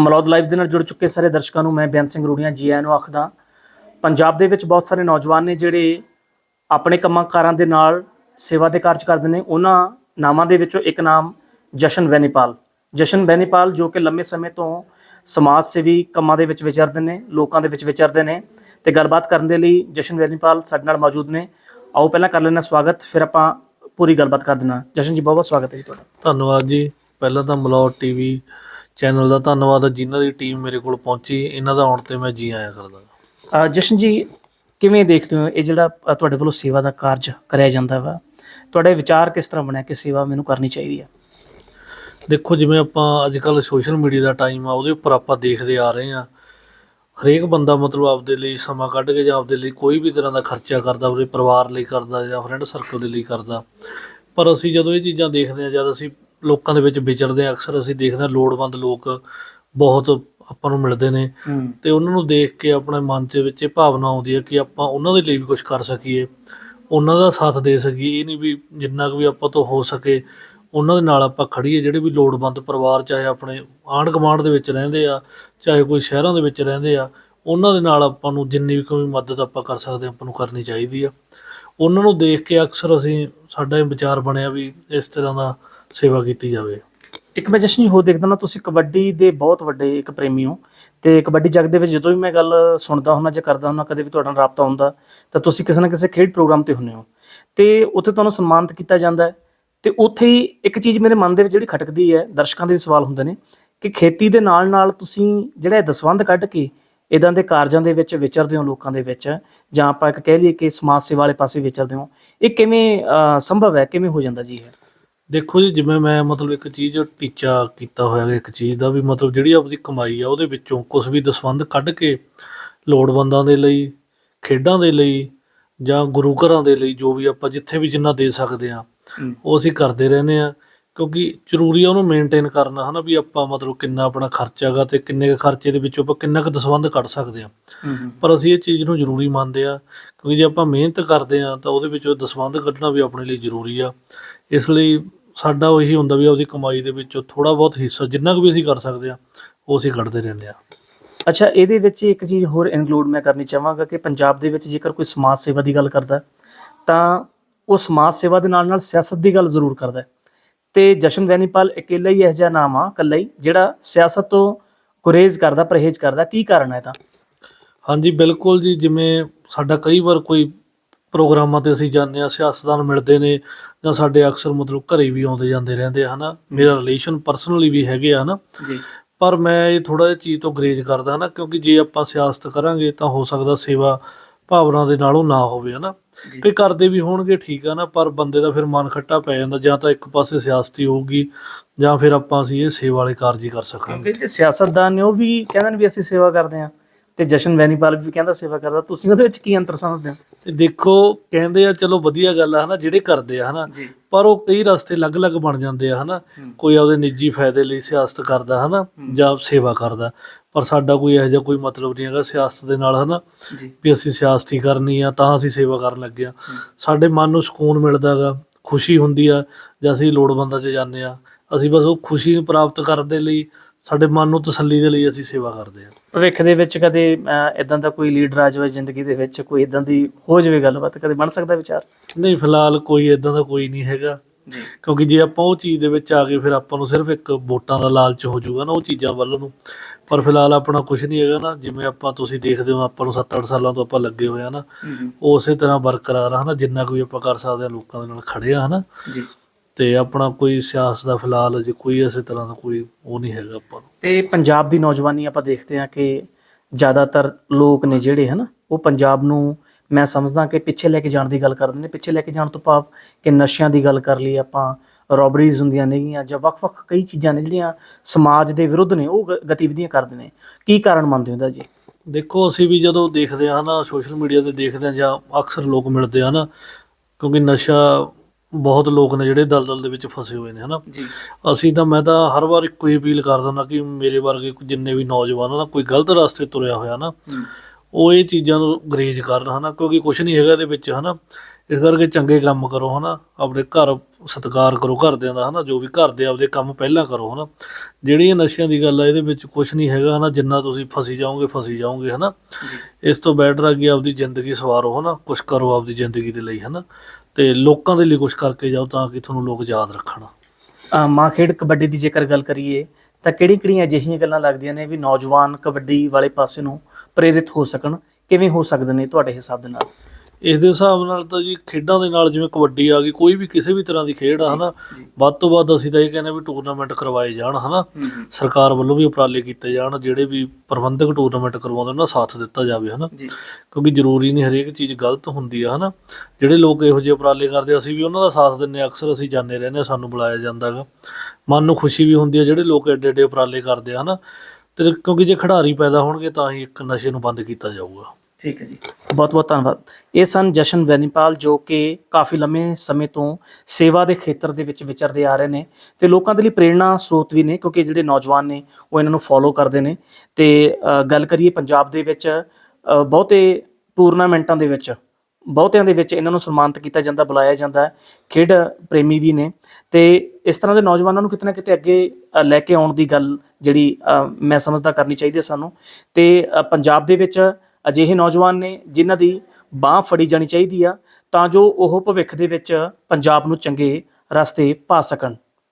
Malaud live ਦੇ ਨਾਲ ਜੁੜ ਚੁੱਕੇ ਸਾਰੇ ਦਰਸ਼ਕਾਂ ਨੂੰ ਮੈਂ ਬੇਅੰਤ ਸਿੰਘ ਰੂੜੀਆਂ, ਜੀ ਆਇਆਂ ਨੂੰ ਆਖਦਾ ਪੰਜਾਬ ਦੇ ਵਿੱਚ ਬਹੁਤ ਸਾਰੇ ਨੌਜਵਾਨ ਨੇ ਜਿਹੜੇ ਆਪਣੇ ਕੰਮਾਂ ਕਾਰਾਂ ਦੇ ਨਾਲ ਸੇਵਾ ਦੇ ਕਾਰਜ ਕਰਦੇ ਨੇ। ਉਹਨਾਂ ਨਾਮਾਂ ਦੇ ਵਿੱਚੋਂ ਇੱਕ ਨਾਮ ਜਸ਼ਨ ਵੈਨੀਪਾਲ ਜਸ਼ਨ ਵੈਨੀਪਾਲ ਜੋ ਕਿ ਲੰਮੇ ਸਮੇਂ ਤੋਂ ਸਮਾਜ ਸੇਵੀ ਕੰਮਾਂ ਦੇ ਵਿੱਚ ਵਿਚਰਦੇ ਨੇ, ਲੋਕਾਂ ਦੇ ਵਿੱਚ ਵਿਚਰਦੇ ਨੇ। ਤੇ ਗੱਲਬਾਤ ਕਰਨ ਦੇ ਲਈ ਜਸ਼ਨ ਵੈਨੀਪਾਲ ਸਾਡੇ ਨਾਲ ਮੌਜੂਦ ਨੇ। ਆਓ ਪਹਿਲਾਂ ਕਰ ਲੈਣਾ ਸਵਾਗਤ, ਫਿਰ ਆਪਾਂ ਪੂਰੀ ਗੱਲਬਾਤ ਕਰ ਦੇਣਾ ਜਸ਼ਨ ਜੀ, ਬਹੁਤ ਬਹੁਤ ਸਵਾਗਤ ਹੈ ਜੀ ਤੁਹਾਡਾ। ਧੰਨਵਾਦ ਜੀ। ਪਹਿਲਾਂ ਤਾਂ ਮਲੌਟ ਟੀਵੀ ਚੈਨਲ ਦਾ ਧੰਨਵਾਦ ਜਿਨ੍ਹਾਂ ਦੀ ਟੀਮ ਮੇਰੇ ਕੋਲ ਪਹੁੰਚੀ। ਇਹਨਾਂ ਦਾ ਆਉਣ ਤੇ ਮੈਂ ਜੀ ਆਇਆ ਕਰਦਾ। ਜਸ਼ਨ ਜੀ ਕਿਵੇਂ ਦੇਖਦੇ ਹੋ ਇਹ ਜਿਹੜਾ ਤੁਹਾਡੇ ਵੱਲੋਂ ਸੇਵਾ ਦਾ ਕਾਰਜ ਕਰਿਆ ਜਾਂਦਾ ਵਾ? ਤੁਹਾਡੇ ਵਿਚਾਰ ਕਿਸ ਤਰ੍ਹਾਂ ਬਣਿਆ ਕਿ ਸੇਵਾ ਮੈਨੂੰ ਕਰਨੀ ਚਾਹੀਦੀ ਹੈ ਦੇਖੋ ਜਿਵੇਂ ਆਪਾਂ ਅੱਜ ਕੱਲ ਸੋਸ਼ਲ ਮੀਡੀਆ ਦਾ ਟਾਈਮ ਆ ਉਹਦੇ ਉੱਪਰ ਆਪਾਂ ਦੇਖਦੇ ਆ ਰਹੇ ਆ। ਹਰੇਕ ਬੰਦਾ ਮਤਲਬ ਆਪਦੇ ਲਈ ਸਮਾਂ ਕੱਢ ਕੇ ਜਾਂ ਆਪਦੇ ਲਈ ਕੋਈ ਵੀ ਤਰ੍ਹਾਂ ਦਾ ਖਰਚਾ ਕਰਦਾ ਆਪਣੇ ਪਰਿਵਾਰ ਲਈ ਕਰਦਾ ਜਾਂ ਫਰੈਂਡ ਸਰਕਲ ਦੇ ਲਈ ਕਰਦਾ। ਪਰ ਅਸੀਂ ਜਦੋਂ ਇਹ ਚੀਜ਼ਾਂ ਦੇਖਦੇ ਆ ਜਦ ਅਸੀਂ ਲੋਕਾਂ ਦੇ ਵਿੱਚ ਵਿਚਰਦੇ ਆ ਅਕਸਰ ਅਸੀਂ ਦੇਖਦੇ ਆ ਲੋੜਵੰਦ ਲੋਕ ਬਹੁਤ ਆਪਾਂ ਨੂੰ ਮਿਲਦੇ ਨੇ। ਤੇ ਉਹਨਾਂ ਨੂੰ ਦੇਖ ਕੇ ਆਪਣੇ ਮਨ ਦੇ ਵਿੱਚ ਇਹ ਭਾਵਨਾ ਆਉਂਦੀ ਹੈ ਕਿ ਆਪਾਂ ਉਹਨਾਂ ਦੇ ਲਈ ਵੀ ਕੁਝ ਕਰ ਸਕੀਏ। ਉਹਨਾਂ ਦਾ ਸਾਥ ਦੇ ਸਕੀਏ। ਇਹ ਨਹੀਂ ਵੀ ਜਿੰਨਾ ਕੁ ਵੀ ਆਪਾਂ ਤੋਂ ਹੋ ਸਕੇ ਉਹਨਾਂ ਦੇ ਨਾਲ ਆਪਾਂ ਖੜੀਏ ਜਿਹੜੇ ਵੀ ਲੋੜਵੰਦ ਪਰਿਵਾਰ ਚਾਹੇ ਆਪਣੇ ਆਂਢ ਗੁਆਂਢ ਦੇ ਵਿੱਚ ਰਹਿੰਦੇ ਆ ਚਾਹੇ ਕੋਈ ਸ਼ਹਿਰਾਂ ਦੇ ਵਿੱਚ ਰਹਿੰਦੇ ਆ ਉਹਨਾਂ ਦੇ ਨਾਲ ਆਪਾਂ ਨੂੰ ਜਿੰਨੀ ਵੀ ਕੋਈ ਮਦਦ ਆਪਾਂ ਕਰ ਸਕਦੇ ਆਪਾਂ ਨੂੰ ਕਰਨੀ ਚਾਹੀਦੀ ਆ। ਉਹਨਾਂ ਨੂੰ ਦੇਖ ਕੇ ਅਕਸਰ ਅਸੀਂ ਸਾਡਾ ਇਹ ਵਿਚਾਰ ਬਣਿਆ ਵੀ ਇਸ ਤਰ੍ਹਾਂ ਦਾ ਸੇਵਾ ਕੀਤੀ ਜਾਵੇ। ਇੱਕ ਮੈਂ ਜਸ਼ਨ ਹੋਰ ਦੇਖਦਾ ਨਾ ਤੁਸੀਂ ਕਬੱਡੀ ਦੇ ਬਹੁਤ ਵੱਡੇ ਇੱਕ ਪ੍ਰੇਮੀ ਹੋ ਤੇ ਕਬੱਡੀ ਜਗ ਦੇ ਵਿੱਚ ਜਦੋਂ ਵੀ ਮੈਂ ਗੱਲ ਸੁਣਦਾ ਹੁੰਦਾ ਜਾਂ ਕਰਦਾ ਹੁੰਦਾ, ਕਦੇ ਵੀ ਤੁਹਾਡਾ ਨਾਲ ਰਾਬਤਾ ਹੁੰਦਾ, ਤਾਂ ਤੁਸੀਂ ਕਿਸੇ ਨਾ ਕਿਸੇ ਖੇਡ ਪ੍ਰੋਗਰਾਮ ਤੇ ਹੁੰਦੇ ਹੋ। ਤੇ ਉੱਥੇ ਤੁਹਾਨੂੰ ਸਨਮਾਨਿਤ ਕੀਤਾ ਜਾਂਦਾ ਹੈ ਤੇ ਉੱਥੇ ਹੀ ਇੱਕ ਚੀਜ਼ ਮੇਰੇ ਮਨ ਦੇ ਵਿੱਚ ਜਿਹੜੀ ਖਟਕਦੀ ਹੈ, ਦਰਸ਼ਕਾਂ ਦੇ ਵੀ ਸਵਾਲ ਹੁੰਦੇ ਨੇ ਕਿ ਖੇਤੀ ਦੇ ਨਾਲ ਨਾਲ ਤੁਸੀਂ ਜਿਹੜਾ ਇਹ ਦਸਵੰਧ ਕੱਢ ਕੇ ਇਦਾਂ ਦੇ ਕਾਰਜਾਂ ਦੇ ਵਿੱਚ ਵਿਚਰਦੇ ਹੋ ਲੋਕਾਂ ਦੇ ਵਿੱਚ ਜਾਂ ਆਪਾਂ ਇੱਕ ਕਹਿ ਲਈਏ ਕਿ ਸਮਾਜ ਸੇਵਾ ਵਾਲੇ ਪਾਸੇ ਵਿਚਰਦੇ ਹੋ, ਇਹ ਕਿਵੇਂ ਸੰਭਵ ਹੈ, ਕਿਵੇਂ ਹੋ ਜਾਂਦਾ ਜੀ ਇਹ? ਦੇਖੋ ਜੀ ਜਿਵੇਂ ਮੈਂ ਮਤਲਬ ਇੱਕ ਚੀਜ਼ ਟੀਚਾ ਕੀਤਾ ਹੋਇਆ ਹੈ ਇੱਕ ਚੀਜ਼ ਦਾ ਵੀ ਮਤਲਬ ਜਿਹੜੀ ਆਪਦੀ ਕਮਾਈ ਆ ਉਹਦੇ ਵਿੱਚੋਂ ਕੁਝ ਵੀ ਦਸਵੰਧ ਕੱਢ ਕੇ ਲੋੜਵੰਦਾਂ ਦੇ ਲਈ ਖੇਡਾਂ ਦੇ ਲਈ ਜਾਂ ਗੁਰੂ ਘਰਾਂ ਦੇ ਲਈ ਜੋ ਵੀ ਆਪਾਂ ਜਿੱਥੇ ਵੀ ਜਿੰਨਾ ਦੇ ਸਕਦੇ ਆ ਉਹ ਅਸੀਂ ਕਰਦੇ ਰਹਿੰਦੇ ਆ ਕਿਉਂਕਿ ਜ਼ਰੂਰੀ ਆ ਉਹਨੂੰ ਮੇਨਟੇਨ ਕਰਨਾ ਹਨਾ ਵੀ ਆਪਾਂ ਮਤਲਬ ਕਿੰਨਾ ਆਪਣਾ ਖਰਚਾ ਹੈਗਾ ਤੇ ਕਿੰਨੇ ਕੁ ਖਰਚੇ ਦੇ ਵਿੱਚੋਂ ਆਪਾਂ ਕਿੰਨਾ ਕੁ ਦਸਵੰਧ ਕੱਢ ਸਕਦੇ ਆ ਪਰ ਅਸੀਂ ਇਹ ਚੀਜ਼ ਨੂੰ ਜ਼ਰੂਰੀ ਮੰਨਦੇ ਆ ਕਿਉਂਕਿ ਜੇ ਆਪਾਂ ਮਿਹਨਤ ਕਰਦੇ ਆ ਤਾਂ ਉਹਦੇ ਵਿੱਚੋਂ ਦਸਵੰਧ ਕੱਢਣਾ ਵੀ ਆਪਣੇ ਲਈ ਜ਼ਰੂਰੀ ਆ। ਇਸ ਲਈ ਸਾਡਾ ਉਹੀ ਹੁੰਦਾ ਵੀ ਉਹਦੀ ਕਮਾਈ ਦੇ ਵਿੱਚੋਂ ਥੋੜਾ ਬਹੁਤ ਹਿੱਸਾ ਜਿੰਨਾ ਕੁ ਵੀ ਅਸੀਂ ਕਰ ਸਕਦੇ ਆ ਉਹ ਅਸੀਂ ਕੱਢਦੇ ਰਹਿੰਦੇ ਆ ਅੱਛਾ ਇਹਦੇ ਵਿੱਚ ਇੱਕ ਚੀਜ਼ ਹੋਰ ਇਨਕਲੂਡ ਮੈਂ ਕਰਨੀ ਚਾਹਾਂਗਾ ਕਿ ਪੰਜਾਬ ਦੇ ਵਿੱਚ ਜੇਕਰ ਕੋਈ ਸਮਾਜ ਸੇਵਾ ਦੀ ਗੱਲ ਕਰਦਾ ਤਾਂ ਉਹ ਸਮਾਜ ਸੇਵਾ ਦੇ ਨਾਲ ਨਾਲ ਸਿਆਸਤ ਦੀ ਗੱਲ ਜ਼ਰੂਰ ਕਰਦਾ। ਤੇ ਜਸ਼ਨ ਵੈਨੀਪਾਲ ਇਕੱਲਾ ਹੀ ਇਹ ਜਿਹਾ ਨਾਮ ਆ ਇਕੱਲਾ ਹੀ ਜਿਹੜਾ ਸਿਆਸਤ ਤੋਂ ਗੁਰੇਜ਼ ਕਰਦਾ ਪਰਹੇਜ਼ ਕਰਦਾ ਕੀ ਕਾਰਨ ਹੈ ਤਾਂ ਹਾਂਜੀ ਬਿਲਕੁਲ ਜੀ ਜਿਵੇਂ ਸਾਡਾ ਕਈ ਵਾਰ ਕੋਈ ਪ੍ਰੋਗਰਾਮਾਂ ਤੇ ਅਸੀਂ ਜਾਂਦੇ ਆ ਸਿਆਸਤਦਾਨ ਮਿਲਦੇ ਨੇ ਜਾਂ ਸਾਡੇ ਅਕਸਰ ਮਤਲਬ ਘਰੇ ਵੀ ਆਉਂਦੇ ਜਾਂਦੇ ਰਹਿੰਦੇ ਆ ਹਨਾ? ਮੇਰਾ ਰਿਲੇਸ਼ਨ ਪਰਸਨਲੀ ਵੀ ਹੈਗੇ ਆ ਹਨਾ? ਜੀ। ਪਰ ਮੈਂ ਇਹ ਥੋੜਾ ਜਿਹਾ ਚੀਜ਼ ਤੋਂ ਗਰੇਜ ਕਰਦਾ ਹਨਾ? ਕਿਉਂਕਿ ਜੇ ਆਪਾਂ ਸਿਆਸਤ ਕਰਾਂਗੇ ਤਾਂ ਹੋ ਸਕਦਾ ਸੇਵਾ ਭਾਵਨਾ ਦੇ ਨਾਲੋਂ ਨਾ ਹੋਵੇ ਹਨਾ। ਕਈ ਕਰਦੇ ਵੀ ਹੋਣਗੇ ਠੀਕ ਆ ਨਾ ਪਰ ਬੰਦੇ ਦਾ ਫਿਰ ਮਨ ਖੱਟਾ ਪੈ ਜਾਂਦਾ ਜਾਂ ਤਾਂ ਇੱਕ ਪਾਸੇ ਸਿਆਸਤੀ ਹੋਊਗੀ ਜਾਂ ਫਿਰ ਆਪਾਂ ਅਸੀਂ ਇਹ ਸੇਵਾ ਵਾਲੇ ਕਾਰਜ ਹੀ ਕਰ ਸਕਾਂਗੇ। ਕਿਉਂਕਿ ਜੇ ਸਿਆਸਤਦਾਨ ਨੇ ਉਹ ਵੀ ਕਹਿੰਦੇ ਨੇ ਵੀ ਅਸੀਂ ਸੇਵਾ ਕਰਦੇ ਹਾਂ। ਤੇ ਜਸ਼ਨ ਵੈਨੀਪਾਲ ਵੀ ਕਹਿੰਦਾ ਸੇਵਾ ਕਰਦਾ। ਤੁਸੀਂ ਉਹਦੇ ਵਿੱਚ ਕੀ ਅੰਤਰ ਸਮਝਦੇ ਹੋ? ਤੇ ਦੇਖੋ ਕਹਿੰਦੇ ਆ ਚਲੋ ਵਧੀਆ ਗੱਲ ਆ ਹਨਾ ਜਿਹੜੇ ਕਰਦੇ ਆ ਹਨਾ। ਜੀ। ਪਰ ਉਹ ਕਈ ਰਸਤੇ ਅਲੱਗ-ਅਲੱਗ ਬਣ ਜਾਂਦੇ ਆ ਹਨਾ। ਹੂੰ। ਕੋਈ ਆਪਦੇ ਨਿੱਜੀ ਫਾਇਦੇ ਲਈ ਸਿਆਸਤ ਕਰਦਾ ਹਨਾ ਹੂੰ। ਜਾਂ ਸੇਵਾ ਕਰਦਾ। ਪਰ ਸਾਡਾ ਕੋਈ ਇਹੋ ਜਿਹਾ ਕੋਈ ਮਤਲਬ ਨਹੀਂ ਹੈਗਾ ਸਿਆਸਤ ਦੇ ਨਾਲ ਹਨਾ। ਜੀ। ਵੀ ਅਸੀਂ ਸਿਆਸਤੀ ਕਰਨੀ ਆ ਤਾਂ ਅਸੀਂ ਸੇਵਾ ਕਰਨ ਲੱਗੇ ਆ। ਸਾਡੇ ਮਨ ਨੂੰ ਸਕੂਨ ਮਿਲਦਾ ਗਾ ਖੁਸ਼ੀ ਹੁੰਦੀ ਆ ਜਦ ਅਸੀਂ ਲੋੜਵੰਦਾਂ 'ਚ ਜਾਂਦੇ ਆ। ਅਸੀਂ ਬਸ ਉਹ ਖੁਸ਼ੀ ਨੂੰ ਪ੍ਰਾਪਤ ਕਰਨ ਦੇ ਲਈ ਸਾਡੇ ਮਨ ਨੂੰ ਤਸੱਲੀ ਦੇ ਲਈ ਅਸੀਂ ਸੇਵਾ ਕਰਦੇ ਆ ਭਵਿੱਖ ਦੇ ਵਿੱਚ ਕਦੇ ਇਦਾਂ ਦਾ ਕੋਈ ਲੀਡਰ ਆ ਜਾਵੇ ਜ਼ਿੰਦਗੀ ਦੇ ਵਿੱਚ ਕੋਈ ਇਦਾਂ ਦੀ ਹੋ ਜਾਵੇ ਗੱਲਬਾਤ ਕਦੇ ਬਣ ਸਕਦਾ ਵਿਚਾਰ? ਨਹੀਂ ਫਿਲਹਾਲ ਕੋਈ ਇਦਾਂ ਦਾ ਕੋਈ ਨਹੀਂ ਹੈਗਾ। ਜੀ। ਕਿਉਂਕਿ ਜੇ ਆਪਾਂ ਉਹ ਚੀਜ਼ ਦੇ ਵਿੱਚ ਆ ਗਏ ਫਿਰ ਆਪਾਂ ਨੂੰ ਸਿਰਫ ਇੱਕ ਵੋਟਾਂ ਦਾ ਲਾਲਚ ਹੋ ਜਾਊਗਾ ਨਾ ਉਹ ਚੀਜ਼ਾਂ ਵੱਲ ਨੂੰ। ਪਰ ਫਿਲਹਾਲ ਆਪਣਾ ਕੁਝ ਨਹੀਂ ਹੈਗਾ ਨਾ ਜਿਵੇਂ ਆਪਾਂ ਤੁਸੀਂ ਦੇਖਦੇ ਹੋ ਆਪਾਂ ਨੂੰ 7-8 ਸਾਲਾਂ ਤੋਂ ਆਪਾਂ ਲੱਗੇ ਹੋਏ ਆ ਨਾ। ਉਸੇ ਤਰ੍ਹਾਂ ਬਰਕਰਾਰ ਆ ਹਨਾ ਜਿੰਨਾ ਕੋਈ ਆਪਾਂ ਕਰ ਸਕਦੇ ਆ ਲੋਕਾਂ ਦੇ ਨਾਲ ਖੜੇ ਆ ਹਨਾ। ਜੀ। ਤੇ ਆਪਣਾ ਕੋਈ ਸਿਆਸਤ ਦਾ ਫਿਲਹਾਲ ਅਜੇ ਕੋਈ ਇਸੇ ਤਰ੍ਹਾਂ ਦਾ ਕੋਈ ਉਹ ਨਹੀਂ ਹੈਗਾ ਆਪਾਂ ਨੂੰ। ਤੇ ਪੰਜਾਬ ਦੀ ਨੌਜਵਾਨੀ ਆਪਾਂ ਦੇਖਦੇ ਹਾਂ ਕਿ ਜ਼ਿਆਦਾਤਰ ਲੋਕ ਨੇ ਜਿਹੜੇ ਹਨ ਉਹ ਪੰਜਾਬ ਨੂੰ ਮੈਂ ਸਮਝਦਾ ਕਿ ਪਿੱਛੇ ਲੈ ਕੇ ਜਾਣ ਦੀ ਗੱਲ ਕਰਦੇ ਨੇ। ਪਿੱਛੇ ਲੈ ਕੇ ਜਾਣ ਤੋਂ ਭਾਵ ਕਿ ਨਸ਼ਿਆਂ ਦੀ ਗੱਲ ਕਰ ਲਈ ਆਪਾਂ ਰੋਬਰੀਜ਼ ਹੁੰਦੀਆਂ ਨੇਗੀਆਂ ਜਾਂ ਵੱਖ-ਵੱਖ ਕਈ ਚੀਜ਼ਾਂ ਨੇ ਜਿਹੜੀਆਂ ਸਮਾਜ ਦੇ ਵਿਰੁੱਧ ਨੇ ਉਹ ਗ- ਗਤੀਵਿਧੀਆਂ ਕਰਦੇ ਨੇ। ਕੀ ਕਾਰਨ ਮੰਨਦੇ ਹੋ ਇਹਦਾ ਜੀ? ਦੇਖੋ ਅਸੀਂ ਵੀ ਜਦੋਂ ਦੇਖਦੇ ਆ ਨਾ ਸੋਸ਼ਲ ਮੀਡੀਆ ਤੇ ਦੇਖਦੇ ਆ ਜਾਂ ਅਕਸਰ ਲੋਕ ਮਿਲਦੇ ਆ ਨਾ ਕਿਉਂਕਿ ਨਸ਼ਾ ਬਹੁਤ ਲੋਕ ਨੇ ਜਿਹੜੇ ਦਲਦਲ ਦੇ ਵਿੱਚ ਫਸੇ ਹੋਏ ਨੇ ਹਨਾ? ਅਸੀਂ ਤਾਂ ਮੈਂ ਤਾਂ ਹਰ ਵਾਰ ਇੱਕੋ ਹੀ ਅਪੀਲ ਕਰ ਦਿੰਦਾ ਕਿ ਮੇਰੇ ਵਰਗੇ ਜਿੰਨੇ ਵੀ ਨੌਜਵਾਨ ਨਾ ਕੋਈ ਗਲਤ ਰਸਤੇ ਤੁਰਿਆ ਹੋਇਆ ਨਾ ਉਹ ਇਹ ਚੀਜ਼ਾਂ ਨੂੰ ਗਰੇਜ ਕਰਨ ਹਨਾ? ਕਿਉਂਕਿ ਕੁਝ ਨਹੀਂ ਹੈਗਾ ਇਹਦੇ ਵਿੱਚ ਹਨਾ? ਇਸ ਕਰਕੇ ਚੰਗੇ ਕੰਮ ਕਰੋ ਹਨਾ? ਆਪਣੇ ਘਰ ਸਤਿਕਾਰ ਕਰੋ ਘਰਦਿਆਂ ਦਾ ਹਨਾ? ਜੋ ਵੀ ਘਰ ਦੇ ਆਪਦੇ ਕੰਮ ਪਹਿਲਾਂ ਕਰੋ ਹਨਾ? ਜਿਹੜੀ ਇਹ ਨਸ਼ਿਆਂ ਦੀ ਗੱਲ ਆ ਇਹਦੇ ਵਿੱਚ ਕੁਝ ਨਹੀਂ ਹੈਗਾ ਹਨਾ? ਜਿੰਨਾ ਤੁਸੀਂ ਫਸੀ ਜਾਓਗੇ ਫਸੀ ਜਾਓਗੇ ਹਨਾ? ਇਸ ਤੋਂ ਬੈਟਰ ਆ ਕਿ ਆਪਦੀ ਜ਼ਿੰਦਗੀ ਸਵਾਰੋ ਹਨਾ? ਕੁਝ ਕਰੋ ਆਪਦੀ ਜ਼ਿੰਦਗੀ ਦੇ ਲਈ ਹਨਾ? ਤੇ ਲੋਕਾਂ ਦੇ ਲਈ ਕੁਝ ਕਰਕੇ ਜਾਓ ਤਾਂ ਕਿ ਤੁਹਾਨੂੰ ਲੋਕ ਯਾਦ ਰੱਖਣ। ਅ, ਮਾਂ ਖੇਡ ਕਬੱਡੀ ਦੀ ਜੇਕਰ ਗੱਲ ਕਰੀਏ ਤਾਂ ਕਿਹੜੀ ਕਿਹੜੀਆਂ ਅਜਿਹੀਆਂ ਗੱਲਾਂ ਲੱਗਦੀਆਂ ਨੇ ਵੀ ਨੌਜਵਾਨ ਕਬੱਡੀ ਵਾਲੇ ਪਾਸੇ ਨੂੰ ਪ੍ਰੇਰਿਤ ਹੋ ਸਕਣ? ਕਿਵੇਂ ਹੋ ਸਕਦੇ ਨੇ ਤੁਹਾਡੇ ਹਿਸਾਬ ਦੇ ਨਾਲ? ਇਸ ਦੇ ਹਿਸਾਬ ਨਾਲ ਤਾਂ ਜੀ ਖੇਡਾਂ ਦੇ ਨਾਲ ਜਿਵੇਂ ਕਬੱਡੀ ਆ ਗਈ ਕੋਈ ਵੀ ਕਿਸੇ ਵੀ ਤਰ੍ਹਾਂ ਦੀ ਖੇਡ ਆ ਹਨਾ? ਵੱਧ ਤੋਂ ਵੱਧ ਅਸੀਂ ਤਾਂ ਇਹ ਕਹਿੰਦੇ ਵੀ ਟੂਰਨਾਮੈਂਟ ਕਰਵਾਏ ਜਾਣ ਹਨਾ? ਸਰਕਾਰ ਵੱਲੋਂ ਵੀ ਉਪਰਾਲੇ ਕੀਤੇ ਜਾਣ ਜਿਹੜੇ ਵੀ ਪ੍ਰਬੰਧਕ ਟੂਰਨਾਮੈਂਟ ਕਰਵਾਉਂਦੇ ਉਹਨਾਂ ਦਾ ਸਾਥ ਦਿੱਤਾ ਜਾਵੇ ਹਨਾ? ਕਿਉਂਕਿ ਜ਼ਰੂਰੀ ਨਹੀਂ ਹਰੇਕ ਚੀਜ਼ ਗਲਤ ਹੁੰਦੀ ਆ ਹਨਾ? ਜਿਹੜੇ ਲੋਕ ਇਹੋ ਜਿਹੇ ਉਪਰਾਲੇ ਕਰਦੇ ਅਸੀਂ ਵੀ ਉਹਨਾਂ ਦਾ ਸਾਥ ਦਿੰਨੇ ਅਕਸਰ ਅਸੀਂ ਜਾਂਦੇ ਰਹਿੰਦੇ ਸਾਨੂੰ ਬੁਲਾਇਆ ਜਾਂਦਾ ਗਾ ਮਨ ਨੂੰ ਖੁਸ਼ੀ ਵੀ ਹੁੰਦੀ ਆ ਜਿਹੜੇ ਲੋਕ ਐਡੇ ਐਡੇ ਉਪਰਾਲੇ ਕਰਦੇ ਆ ਹਨਾ? ਤੇ ਕਿਉਂਕਿ ਜੇ ਖਿਡਾਰੀ ਪੈਦਾ ਹੋਣਗੇ ਤਾਂ ਹੀ ਇੱਕ ਨਸ਼ੇ ਨੂੰ ਬੰਦ ਕੀਤਾ ਜਾਊਗਾ। ਠੀਕ ਹੈ ਜੀ। ਬਹੁਤ ਬਹੁਤ ਧੰਨਵਾਦ। ਇਹ ਸਨ ਜਸ਼ਨ ਵੈਨੀਪਾਲ ਜੋ ਕਿ ਕਾਫੀ ਲੰਮੇ ਸਮੇਂ ਤੋਂ ਸੇਵਾ ਦੇ ਖੇਤਰ ਦੇ ਵਿੱਚ ਵਿਚਰਦੇ ਆ ਰਹੇ ਨੇ ਤੇ ਲੋਕਾਂ ਦੇ ਲਈ ਪ੍ਰੇਰਣਾ ਸਰੋਤ ਵੀ ਨੇ ਕਿਉਂਕਿ ਜਿਹੜੇ ਨੌਜਵਾਨ ਨੇ ਉਹ ਇਹਨਾਂ ਨੂੰ ਫੋਲੋ ਕਰਦੇ ਨੇ ਤੇ ਗੱਲ ਕਰੀਏ ਪੰਜਾਬ ਦੇ ਵਿੱਚ ਬਹੁਤੇ ਟੂਰਨਾਮੈਂਟਾਂ ਦੇ ਵਿੱਚ, ਬਹੁਤਿਆਂ ਦੇ ਵਿੱਚ ਇਹਨਾਂ ਨੂੰ ਸਨਮਾਨਿਤ ਕੀਤਾ ਜਾਂਦਾ, ਬੁਲਾਇਆ ਜਾਂਦਾ ਹੈ ਖੇਡ ਪ੍ਰੇਮੀ ਵੀ ਨੇ ਤੇ ਇਸ ਤਰ੍ਹਾਂ ਦੇ ਨੌਜਵਾਨਾਂ ਨੂੰ ਕਿਤੇ ਨਾ ਕਿਤੇ ਅੱਗੇ ਲੈ ਕੇ ਆਉਣ ਦੀ ਗੱਲ ਜਿਹੜੀ ਮੈਂ ਸਮਝਦਾ ਕਰਨੀ ਚਾਹੀਦੀ ਹੈ ਸਾਨੂੰ ਤੇ ਪੰਜਾਬ ਦੇ ਵਿੱਚ ਅਜਿਹੇ ਨੌਜਵਾਨ ਨੇ ਜਿਨ੍ਹਾਂ ਦੀ ਬਾਹ ਫੜੀ ਜਾਣੀ ਚਾਹੀਦੀ ਆ ਤਾਂ ਜੋ ਉਹ ਭਵਿੱਖ ਦੇ ਵਿੱਚ ਪੰਜਾਬ ਨੂੰ ਚੰਗੇ ਰਸਤੇ ਪਾ ਸਕਣ।